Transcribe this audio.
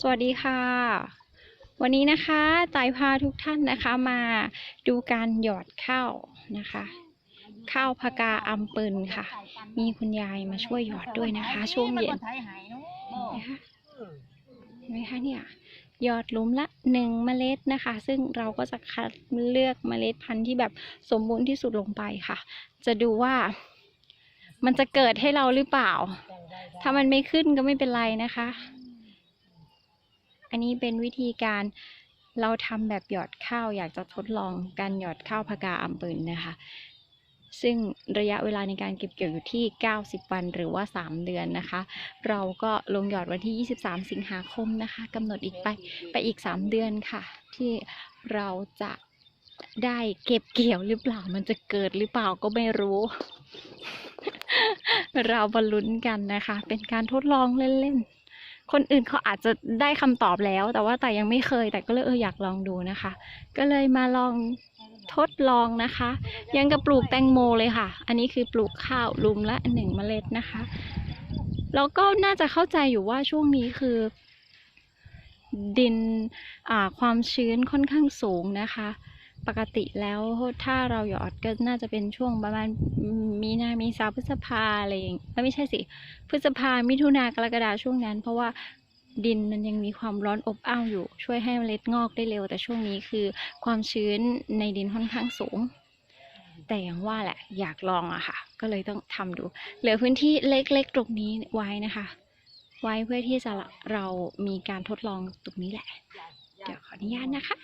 สวัสดีค่ะ วันนี้นะคะตายพาทุกท่านนะคะมาดูการหยอดข้าวนะคะ ข้าวพากาอัมปืนค่ะ มีคุณยายมาช่วยหยอดด้วยนะคะ ช่วงเย็นนะคะเห็นไหมคะเนี่ยหยอดหลุมละหนึ่งเมล็ดนะคะ ซึ่งเราก็จะคัดเลือกเมล็ดพันธุ์ที่แบบสมบูรณ์ที่สุดลงไปค่ะ จะดูว่ามันจะเกิดให้เราหรือเปล่า ถ้ามันไม่ขึ้นก็ไม่เป็นไรนะคะ อันนี้เป็นวิธีการเราทำแบบหยอดข้าวอยากจะทดลองการหยอดข้าวพากาอัมปืนนะคะ ซึ่งระยะเวลาในการเก็บเกี่ยวอยู่ที่ 90 วันหรือว่า 3 เดือนนะคะ เราก็ลงหยอดวันที่ 23 สิงหาคมนะคะกำหนดอีกไปไปอีก 3 เดือนค่ะ ที่เราจะได้เก็บเกี่ยวหรือเปล่ามันจะเกิดหรือเปล่าก็ไม่รู้ เราบรรลุนกันนะคะ เป็นการทดลองเล่นๆ คนอื่นเขาอาจจะได้คำตอบแล้ว แต่ว่าแต่ยังไม่เคย แต่ก็เลยเอออยากลองดูนะคะ ก็เลยมาลองทดลองนะคะ ยังกับปลูกแตงโมเลยค่ะ อันนี้คือปลูกข้าวลุมละหนึ่งเมล็ดนะคะ แล้วก็น่าจะเข้าใจอยู่ว่าช่วงนี้คือ ดินความชื้นค่อนข้างสูงนะคะ ปกติแล้วถ้าเราหยอดก็น่าจะเป็นช่วงประมาณมีนามีสาพฤษภาอะไรอย่างเอ้ยไม่ใช่สิ พฤษภามิถุนากรกฎาช่วงนั้น เพราะว่าดินมันยังมีความร้อนอบอ้าวอยู่ ช่วยให้เมล็ดงอกได้เร็ว แต่ช่วงนี้คือความชื้นในดินค่อนข้างสูง แต่อย่างว่าแหละอยากลองอะค่ะ ก็เลยต้องทำดู เหลือพื้นที่เล็กๆตรงนี้ไว้นะคะ ไว้เพื่อที่จะเรามีการทดลองตรงนี้แหละ เดี๋ยวขออนุญาตนะคะ